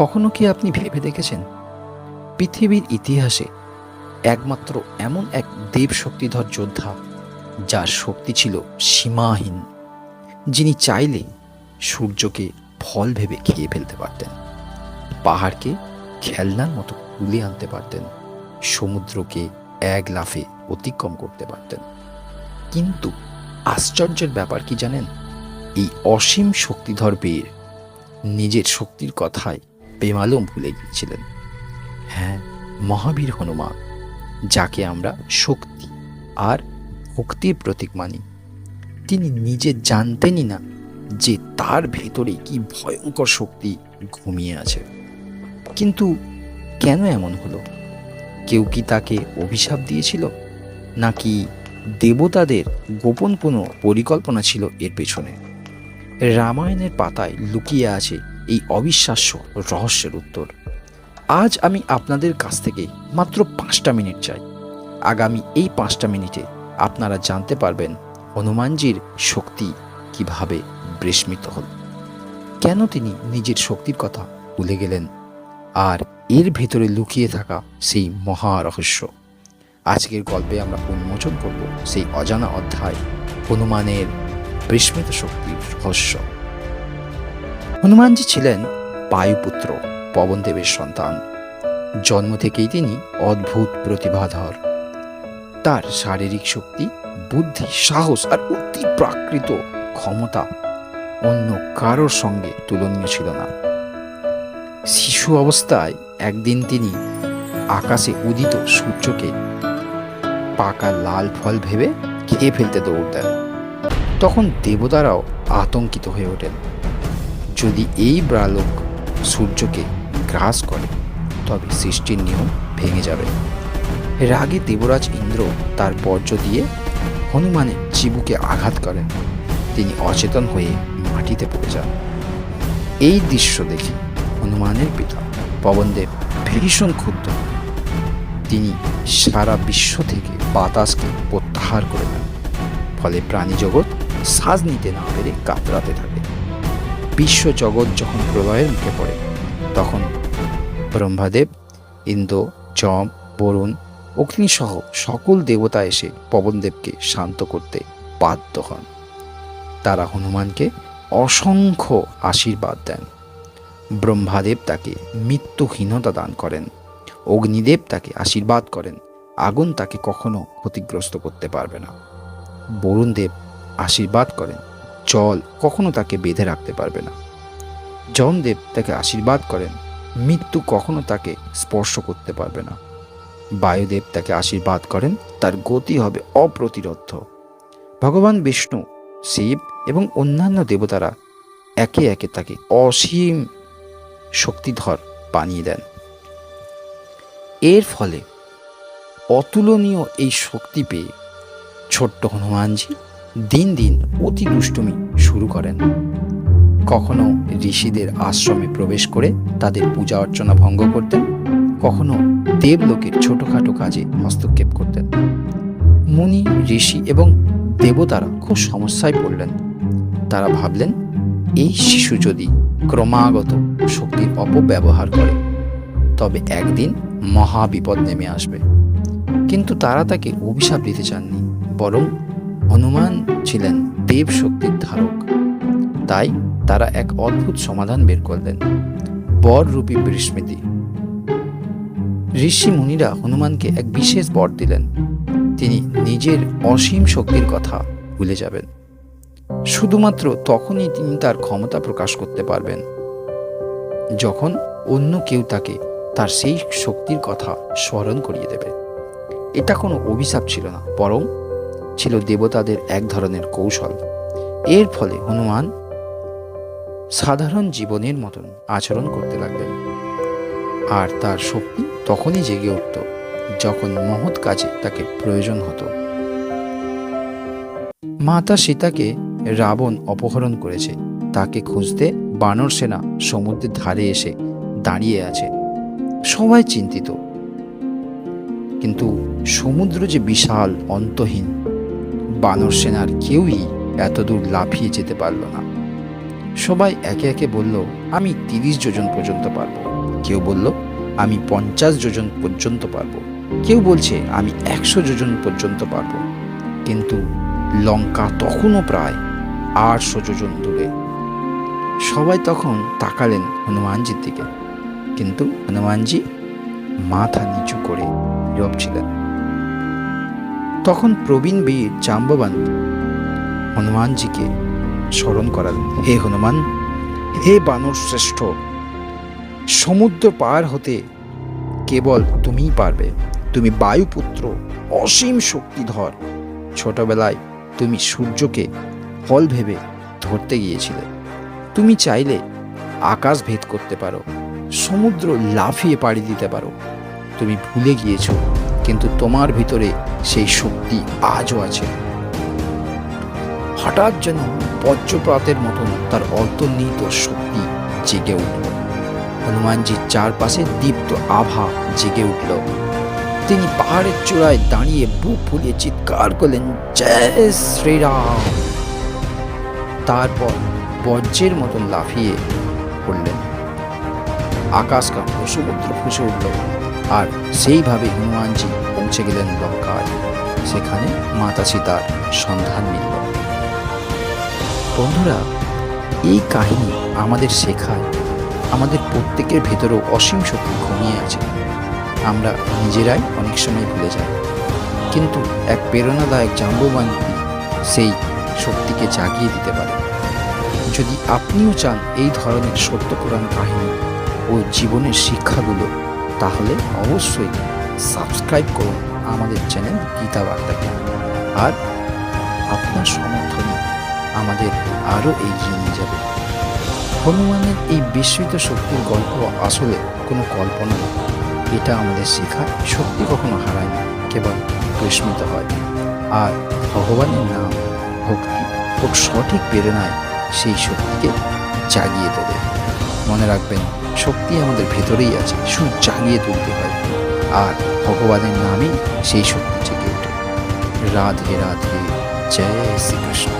কখনো কি আপনি ভেবে দেখেছেন? পৃথিবীর ইতিহাসে একমাত্র এমন এক দেব শক্তিধর যোদ্ধা যার শক্তি ছিল সীমাহীন, যিনি চাইলে সূর্যকে ফল ভেবে খেয়ে ফেলতে পারতেন, পাহাড়কে খেলনার মতো তুলে আনতে পারতেন, সমুদ্রকে এক লাফে অতিক্রম করতে পারতেন। কিন্তু আশ্চর্যের ব্যাপার কি জানেন? এই অসীম শক্তিধর বীর নিজের শক্তির কথায় বেমালুম ভুলে গিয়েছিলেন। হ্যাঁ মহাবীর হনুমান, যাকে আমরা শক্তি আর ভক্তির প্রতীক মানি। তিনি নিজে জানতেনই না যে তার ভেতরে কি ভয়ঙ্কর শক্তি ঘুমিয়ে আছে। কিন্তু কেন এমন হলো? কেউ কি তাকে অভিশাপ দিয়েছিল? নাকি দেবতাদের গোপন কোনো পরিকল্পনা ছিল এর পেছনে? রামায়ণের পাতায় লুকিয়ে আছে এই অবিশ্বাস্য রহস্যের উত্তর। আজ আমি আপনাদের কাছ থেকে মাত্র পাঁচটা মিনিট চাই। আগামী এই পাঁচটা মিনিটে আপনারা জানতে পারবেন হনুমানজির শক্তি কীভাবে বিস্মিত হল। কেন তিনি নিজের শক্তির কথা ভুলে গেলেন? আর এর ভেতরে লুকিয়ে থাকা সেই মহা রহস্য। আজকের গল্পে আমরা উন্মোচন করব সেই অজানা অধ্যায় হনুমানের বিস্মিত শক্তির রহস্য। হনুমানজি ছিলেন বায়ুপুত্র পবনদেবের সন্তান। জন্ম থেকেই তিনি অদ্ভুত প্রতিভাধর। তার শারীরিক শক্তি, বুদ্ধি, সাহস আর অতি প্রাকৃত ক্ষমতা অন্য কারোর সঙ্গে তুলনীয় ছিল না। শিশু অবস্থায় একদিন তিনি আকাশে উদিত সূর্যকে পাকা লাল ফল ভেবে খেয়ে ফেলতে দৌড় দেন। তখন দেবতারাও আতঙ্কিত হয়ে ওঠেন। যদি এই বালক সূর্যকে গ্রাস করে, তবে সৃষ্টির নিয়ম ভেঙে যাবে। রাগে দেবরাজ ইন্দ্র তার বর্জ্য দিয়ে হনুমানের চিবুকে আঘাত করেন। তিনি অচেতন হয়ে মাটিতে পড়ে যান। এই দৃশ্য দেখে হনুমানের পিতা পবনদেব ভীষণ ক্ষুব্ধ। তিনি সারা বিশ্ব থেকে বাতাসকে প্রত্যাহার করে নেন ফলে প্রাণী জগৎ শ্বাস নিতে না পেরে কাতরাতে থাকে। বিশ্ব জগৎ যখন প্রলয়ের মুখে পড়ে, তখন ব্রহ্মাদেব, ইন্দ্র, যম, বরুণ, অগ্নিসহ সকল দেবতা এসে পবনদেবকে শান্ত করতে বাধ্য হন। তারা হনুমানকে অসংখ্য আশীর্বাদ দেন। ব্রহ্মাদেব তাকে মৃত্যুহীনতা দান করেন। অগ্নিদেব তাকে আশীর্বাদ করেন। আগুন তাকে কখনো ক্ষতিগ্রস্ত করতে পারবে না। বরুণদেব আশীর্বাদ করেন। জল কখনো তাকে বেঁধে রাখতে পারবে না। যমদেব তাকে আশীর্বাদ করেন, মৃত্যু কখনো তাকে স্পর্শ করতে পারবে না। বায়ুদেব তাকে আশীর্বাদ করেন, তার গতি হবে অপ্রতিরোধ্য। ভগবান বিষ্ণু, শিব এবং অন্যান্য দেবতারা একে একে তাকে অসীম শক্তিধর বানিয়ে দেন। এর ফলে অতুলনীয় এই শক্তি পেয়ে ছোট্ট হনুমানজি দিন দিন অতি দুষ্টুমি শুরু করেন। কখনো ঋষিদের আশ্রমে প্রবেশ করে তাদের পূজা অর্চনা ভঙ্গ করতেন, কখনো দেবলোকের ছোটখাটো কাজে হস্তক্ষেপ করতেন। মুনি, ঋষি এবং দেবতারা খুব সমস্যায় পড়লেন। তারা ভাবলেন, এই শিশু যদি ক্রমাগত শক্তির অপব্যবহার করে, তবে একদিন মহা বিপদ নেমে আসবে। কিন্তু তারা তাকে অভিশাপ দিতে চাননি, বরং হনুমান ছিলেন দেব শক্তির ধারক। তাই তারা এক অদ্ভুত সমাধান বের করলেন। বররূপী বিস্মৃতি ঋষি মুনিরা হনুমানকে এক বিশেষ বর দিলেন। তিনি নিজের অসীম শক্তির কথা ভুলে যাবেন। শুধুমাত্র তখনই তিনি তার ক্ষমতা প্রকাশ করতে পারবেন। যখন অন্য কেউ তাকে তার সেই শক্তির কথা স্মরণ করিয়ে দেবে। এটা কোনো অভিশাপ ছিল না, বরং ছিল দেবতাদের এক ধরনের কৌশল। এর ফলে হনুমান সাধারণ জীবনের মতন আচরণ করতে লাগলেন। আর তার শক্তি তখনই জেগে উঠত যখন মহৎ কাজে তাকে প্রয়োজন হতো। মাতা সীতাকে রাবণ অপহরণ করেছে। তাকে খুঁজতে বানর সেনা সমুদ্রের ধারে এসে দাঁড়িয়ে আছে। সবাই চিন্তিত। কিন্তু সমুদ্র যে বিশাল, অন্তহীন বানর সেনার কেউই এতদূর লাফিয়ে যেতে পারল না। সবাই একে একে বলল, আমি তিরিশ যোজন পর্যন্ত পারব। কেউ বলল, আমি পঞ্চাশ যোজন পর্যন্ত পারব। কেউ বলছে, আমি একশো যোজন পর্যন্ত পারব। কিন্তু লঙ্কা তখনও প্রায় আটশো যোজন দূরে। সবাই তখন তাকালেন হনুমানজির দিকে। কিন্তু হনুমানজি মাথা নিচু করে নীরব ছিলেন তখন প্রবীণ বীর জাম্ববান হনুমানজিকে স্মরণ করালেন হে হনুমান, হে বানর শ্রেষ্ঠ, সমুদ্র পার হতে কেবল তুমিই পারবে। তুমি বায়ুপুত্র, অসীম শক্তিধর। ছোটবেলায় তুমি সূর্যকে ফল ভেবে ধরতে গিয়েছিলে। তুমি চাইলে আকাশ ভেদ করতে পারো, সমুদ্র লাফিয়ে পাড়ি দিতে পারো। তুমি ভুলে গিয়েছো কিন্তু তোমার ভিতরে সেই শক্তি আজও আছে। হঠাৎ যেন বজ্রপাতের মতন তার অন্তর্নিহিত শক্তি জেগে উঠল। হনুমানজির চারপাশে দীপ্ত আভা জেগে উঠল। তিনি পাহাড়ের চূড়ায় দাঁড়িয়ে বুক ফুলিয়ে চিৎকার করলেন, জয় শ্রীরাম! তারপর বজ্রের মতন লাফিয়ে পড়লেন। আকাশ কাঁপল, সমুদ্র ফুসে উঠল। আর সেইভাবে হনুমানজি পৌঁছে গেলেন লঙ্কায়। সেখানে মাতা সীতার সন্ধান মিলল বন্ধুরা, এই কাহিনী আমাদের শেখায়। আমাদের প্রত্যেকের ভেতরেও অসীম শক্তি ঘুমিয়ে আছে। আমরা নিজেরাই অনেক সময় ভুলে যাই। কিন্তু এক প্রেরণাদায়ক জাম্ববান সেই শক্তিকে জাগিয়ে দিতে পারে। যদি আপনিও চান এই ধরনের সত্য কোরআন কাহিনী ও জীবনের শিক্ষাগুলো তাহলে অবশ্যই সাবস্ক্রাইব করুন আমাদের চ্যানেল গীতা বার্তাকে। আর আপনার সমর্থনে আমাদের আরও এগিয়ে নিয়ে যাবে। হনুমানের এই বিস্মৃত শক্তির গল্প আসলে কোনো কল্পনা নয় এটা আমাদের শেখায় শক্তি কখনো হারায় না, কেবল বিস্মিত হয়। আর ভগবানের নাম ভক্তি ও সঠিক প্রেরণায় সেই শক্তিকে জাগিয়ে তোলে। মনে রাখবেন শক্তি আমাদের ভেতরেই আছে সুর জাগিয়ে তুলতে হয়। আর ভগবানের নামেই সেই শক্তি জেগে ওঠে। রাধে রাধে, জয় শ্রীকৃষ্ণ।